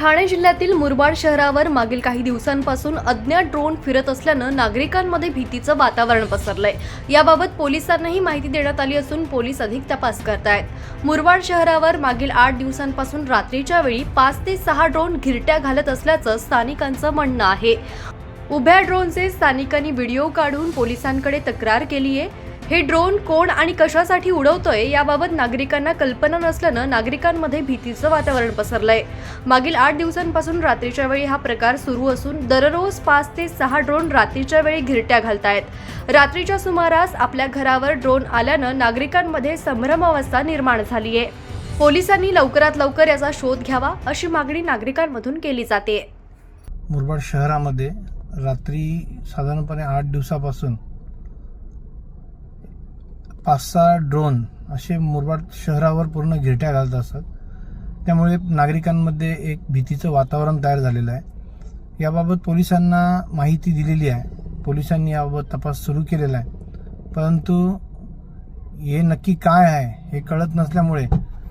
ठाणे जिल्ह्यातील मुरबाड शहरावर मागील काही दिवसांपासून अज्ञात ड्रोन फिरत असल्यानं नागरिकांमध्ये भीतीचं वातावरण पसरलंय. याबाबत पोलिसांनाही माहिती देण्यात आली असून पोलीस अधिक तपास करतायत. मुरबाड शहरावर मागील आठ दिवसांपासून रात्रीच्या वेळी पाच ते सहा ड्रोन घिरट्या घालत असल्याचं स्थानिकांचं म्हणणं आहे. उभ्या ड्रोनचे स्थानिकांनी व्हिडिओ काढून पोलिसांकडे तक्रार केली आहे हे ड्रोन कोण आणि कशासाठी उडवतोय याबाबत नागरिकांना कल्पना नसल्यानं नागरिकांमध्ये भीतीचं वातावरण पसरलंय. मागील आठ दिवसांपासून रात्रीच्या वेळी हा प्रकार सुरू असून दररोज पाच ते सहा ड्रोन रात्रीच्या वेळी घिरट्या घालतायत. रात्रीच्या सुमारास आपल्या घरावर ड्रोन आल्यानं नागरिकांमध्ये संभ्रमावस्था निर्माण झाली आहे पोलिसांनी लवकरात लवकर याचा शोध घ्यावा अशी मागणी नागरिकांमधून केली जाते. मुरबाड शहरामध्ये रात्री साधारणपणे आठ दिवसापासून पाच सहा ड्रोन असे मुरबाड शहरावर पूर्ण घिरट्या घालत असतात त्यामुळे नागरिकांमध्ये एक भीतीचं वातावरण तयार झालेलं आहे. याबाबत पोलिसांना माहिती दिलेली आहे. पोलिसांनी याबाबत तपास सुरू केलेला आहे. परंतु हे नक्की काय आहे हे कळत नसल्यामुळे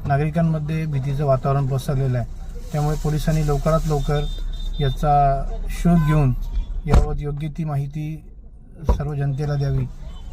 नागरिकांमध्ये भीतीचं वातावरण पसरलेलं आहे. त्यामुळे पोलिसांनी लवकरात लवकर याचा शोध घेऊन याबाबत योग्य ती माहिती सर्व जनतेला द्यावी.